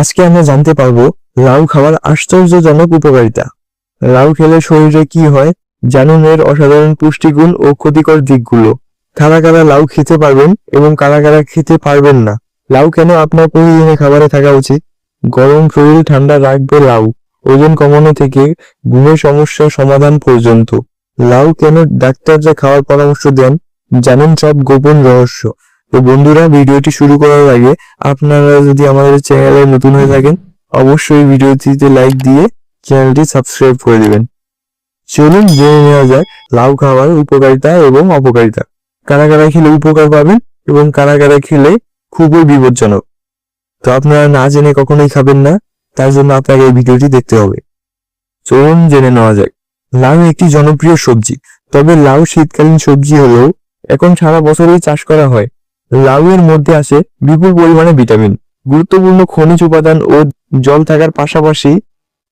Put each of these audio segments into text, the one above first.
আজকে আমরা জানতে পারব লাউ খাওয়ার আশ্চর্যজনক উপকারিতা। লাউ খেলে শরীরে কি হয় জানুন এর অসাধারণ পুষ্টিগুণ ও ক্ষতিকর দিকগুলো। কারা কারা লাউ খেতে পারবেন এবং কারা কারা খেতে পারবেন না? লাউ কেন আপনার প্রতিদিনের খাবারে থাকা উচিত? গরম শরীর, ঠান্ডা রাখবে লাউ। ওজন কমানো থেকে ঘুমের সমস্যা সমাধান পর্যন্ত। লাউ কেন ডাক্তাররা খাওয়ার পরামর্শ দেন, জানেন সব গোপন রহস্য। তো বন্ধুরা, ভিডিওটি শুরু করার আগে আপনারা যদি আমাদের চ্যানেলে নতুন হয়ে থাকেন, অবশ্যই ভিডিওটিতে লাইক দিয়ে চ্যানেলটি সাবস্ক্রাইব করে দিবেন। চলুন জেনে নেওয়া যাক, লাউ খাওয়ার উপকারিতা এবং অপকারিতা। কারা কারা খেলে উপকার পাবেন এবং কারা কারা খেলে খুবই বিপজ্জনক। তো আপনারা না জেনে কখনোই খাবেন না, তার জন্য আপনাকে এই ভিডিওটি দেখতে হবে। চলুন জেনে নেওয়া যাক। লাউ একটি জনপ্রিয় সবজি, তবে লাউ শীতকালীন সবজি হলেও এখন সারা বছরই চাষ করা হয়। লাউ এর মধ্যে আছে বিপুল পরিমাণে ভিটামিন। গুরুত্বপূর্ণ খনিজ উপাদান ও জল থাকার পাশাপাশি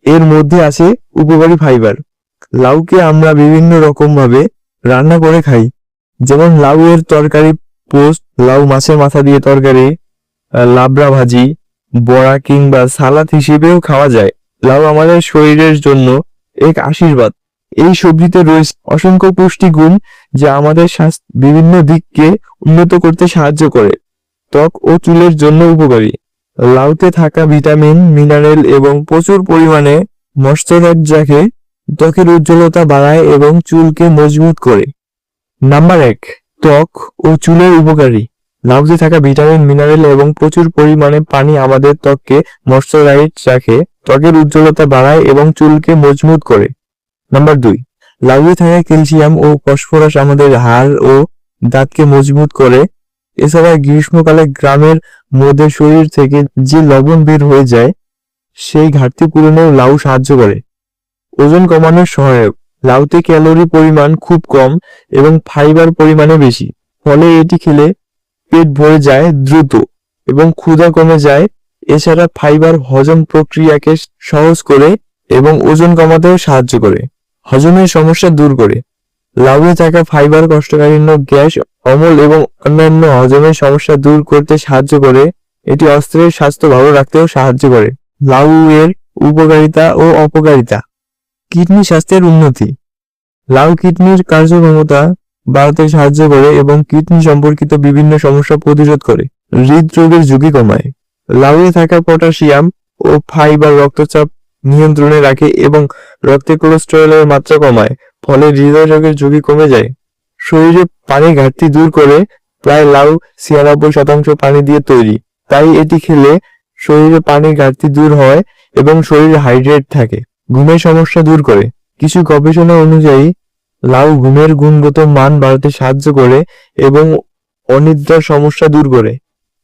এর মধ্যে আছে উপকারী ফাইবার। লাউকে আমরা বিভিন্ন রকম ভাবে রান্না করে খাই। যেমন লাউ এর তরকারি পোস্ট লাউ মাছের মাথা দিয়ে তরকারি লাবড়া ভাজি, বড়া কিংবা সালাদ হিসেবেও খাওয়া যায়। লাউ আমাদের শরীরের জন্য এক আশীর্বাদ। এই সবজিতে রয়েছে অসংখ্য পুষ্টিগুণ যা আমাদের স্বাস্থ্য বিভিন্ন দিককে উন্নত করতে সাহায্য করে। ত্বক ও চুলের জন্য উপকারী। লাউতে থাকা ভিটামিন, মিনারেল এবং প্রচুর পরিমাণে ময়শ্চারাইজ রাখে ত্বকের উজ্জ্বলতা বাড়ায় এবং চুলকে মজবুত করে। নাম্বার এক, ত্বক ও চুলের উপকারী। লাউতে থাকা ভিটামিন, মিনারেল এবং প্রচুর পরিমাণে পানি আমাদের ত্বককে ময়শ্চারাইজ রাখে ত্বকের উজ্জ্বলতা বাড়ায় এবং চুলকে মজবুত করে। নাম্বার দুই লাউয়ে থাকা ক্যালসিয়াম ও ফসফরাস আমাদের হাড় ও দাঁতকে মজবুত করে। এছাড়া গ্রীষ্মকালে গ্রামের মধ্যে শরীর থেকে যে লবণ বের হয়ে যায়, সেই ঘাটতি পূরণেও লাউ সাহায্য করে। ওজন কমানোর সহায়ক, লাউতে ক্যালোরি পরিমাণ খুব কম এবং ফাইবার পরিমাণে বেশি, ফলে এটি খেলে পেট ভরে যায় দ্রুত এবং ক্ষুধা কমে যায়। এছাড়া ফাইবার হজম প্রক্রিয়াকে সহজ করে এবং ওজন কমাতেও সাহায্য করে। হজমের সমস্যা দূর করে। লাউয়ে থাকা ফাইবার কোষ্ঠকাঠিন্য গ্যাস, অম্ল এবং অন্যান্য হজমের সমস্যা দূর করতে সাহায্য করে। এটি অস্ত্রের স্বাস্থ্য ভালো রাখতেও সাহায্য করে। লাউ এর উপকারিতা ও অপকারিতা। কিডনি স্বাস্থ্যের উন্নতি। লাউ কিডনির কার্যক্ষমতা বাড়াতে সাহায্য করে এবং কিডনি সম্পর্কিত বিভিন্ন সমস্যা প্রতিরোধ করে। হৃদরোগের ঝুঁকি কমায়। লাউয়ে থাকা পটাশিয়াম ও ফাইবার রক্তচাপ নিয়ন্ত্রণে রাখে এবং রক্তে কোলেস্টেরলের মাত্রা কমায়, ফলে হৃদয় রোগের ঝুঁকি কমে যায়। শরীরে পানি ঘাটতি দূর করে প্রায় লাউ ছিয়ানব্বই শতাংশ পানি দিয়ে তৈরি। তাই এটি খেলে শরীরে পানির ঘাটতি দূর হয় এবং শরীর হাইড্রেট থাকে, ঘুমের সমস্যা দূর করে। কিছু গবেষণা অনুযায়ী, লাউ ঘুমের গুণগত মান বাড়াতে সাহায্য করে এবং অনিদ্রার সমস্যা দূর করে।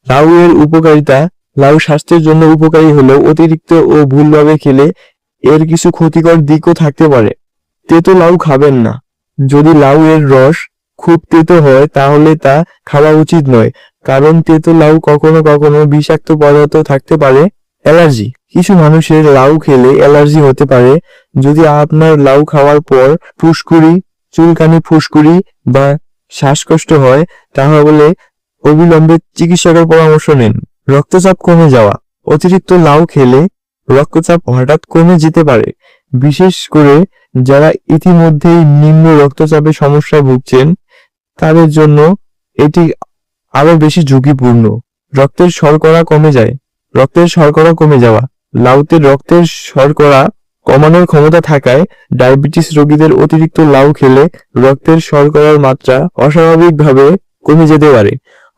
লাউ এর উপকারিতা লাউ স্বাস্থ্যের জন্য উপকারী হলেও অতিরিক্ত ও ভুলভাবে খেলে এর কিছু ক্ষতিকর দিকও থাকতে পারে। তেতো লাউ খাবেন না। যদি লাউ এর রস খুব তেতো হয়, তাহলে তা খাওয়া উচিত নয়, কারণ তেতো লাউ কখনো কখনো বিষাক্ত পদার্থ থাকতে পারে, অ্যালার্জি। কিছু মানুষের লাউ খেলে অ্যালার্জি হতে পারে। যদি আপনার লাউ খাওয়ার পর ফুসকুড়ি, চুলকানি ফুসকুড়ি বা শ্বাসকষ্ট হয়, তাহলে অবিলম্বে চিকিৎসকের পরামর্শ নিন। রক্তচাপ কমে যাওয়া, অতিরিক্ত লাউ খেলে রক্তচাপ হঠাৎ কমে যেতে পারে। বিশেষ করে যারা ইতিমধ্যেই নিম্ন রক্তচাপের সমস্যায় ভুগছেন, তাদের জন্য এটি আরও বেশি ঝুঁকিপূর্ণ। রক্তের শর্করা কমে যায়। রক্তের শর্করা কমে যাওয়া। লাউতে রক্তের শর্করা কমানোর ক্ষমতা থাকায় ডায়াবেটিস রোগীদের অতিরিক্ত লাউ খেলে রক্তের শর্করার মাত্রা অস্বাভাবিকভাবে কমে যেতে পারে।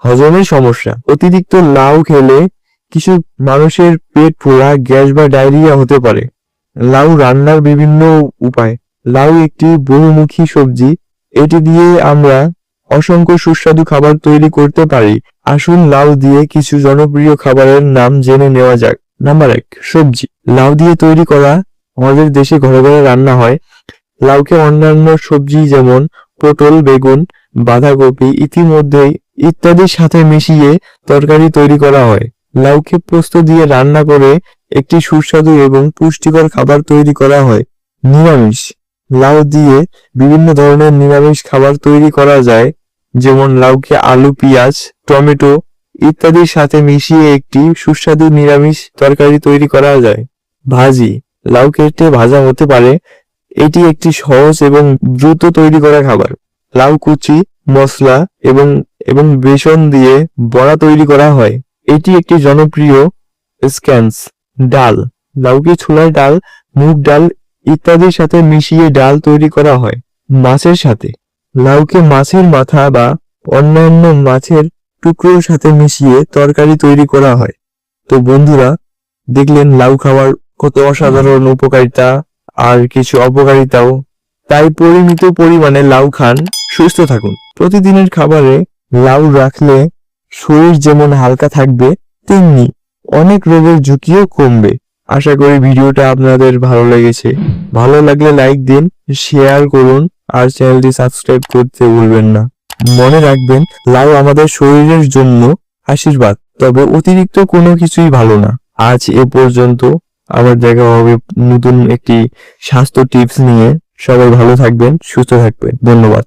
হজমের সমস্যা। অতিরিক্ত লাউ খেলে কিছু মানুষের পেট ফোড়া গ্যাস বা ডায়রিয়া হতে পারে। লাউ রান্নার বিভিন্ন উপায়। লাউ একটি বহুমুখী সবজি। এটি দিয়ে আমরা অসংখ্য সুস্বাদু খাবার তৈরি করতে পারি। আসুন লাউ দিয়ে কিছু জনপ্রিয় খাবারের নাম জেনে নেওয়া যাক। নাম্বার এক, সবজি। লাউ দিয়ে তৈরি করা আমাদের দেশে ঘরে ঘরে রান্না হয়। লাউকে অন্যান্য সবজি যেমন পটল, বেগুন, বাঁধাকপি ইতিমধ্যেই ইত্যাদির সাথে মিশিয়ে তরকারি তৈরি করা হয়। লাউকে পোস্ত দিয়ে রান্না করে একটি সুস্বাদু এবং পুষ্টিকর খাবার তৈরি করা হয়। নিরামিষ। লাউ দিয়ে বিভিন্ন ধরনের নিরামিষ খাবার তৈরি করা যায়, যেমন লাউকে আলু, পেঁয়াজ, টমেটো ইত্যাদির সাথে মিশিয়ে একটি সুস্বাদু নিরামিষ তরকারি তৈরি করা যায়। ভাজি। লাউ কেটে ভাজা হতে পারে এটি একটি সহজ এবং দ্রুত তৈরি করা খাবার। লাউ কুচি মশলা এবং এবং বেসন দিয়ে বড়া তৈরি করা হয়। এটি একটি জনপ্রিয় স্ক্যান্স। ডাল। লাউকে ছোলার ডাল, মুগ ডাল ইত্যাদির সাথে মিশিয়ে ডাল তৈরি করা হয় মাছের সাথে। লাউকে মাছের মাথা বা অন্যান্য মাছের টুকরোর সাথে মিশিয়ে তরকারি তৈরি করা হয়। তো বন্ধুরা, দেখলেন লাউ খাওয়ার কত অসাধারণ উপকারিতা। আর কিছু অপকারিতাও, তাই পরিমিত পরিমাণে লাউ খান, সুস্থ থাকুন। প্রতিদিনের খাবারে লাউ রাখলে শরীর যেমন হালকা থাকবে, তেমনি অনেক রোগের ঝুঁকিও কমবে। আশা করি ভিডিওটা আপনাদের ভালো লেগেছে। ভালো লাগলে লাইক দিন, শেয়ার করুন, আর চ্যানেলটি সাবস্ক্রাইব করতে ভুলবেন না। মনে রাখবেন, লাউ আমাদের শরীরের জন্য আশীর্বাদ, তবে অতিরিক্ত কোনো কিছুই ভালো না। আজ এ পর্যন্ত। আবার দেখা হবে নতুন একটি স্বাস্থ্য টিপস নিয়ে। সবাই ভালো থাকবেন সুস্থ থাকবেন। ধন্যবাদ।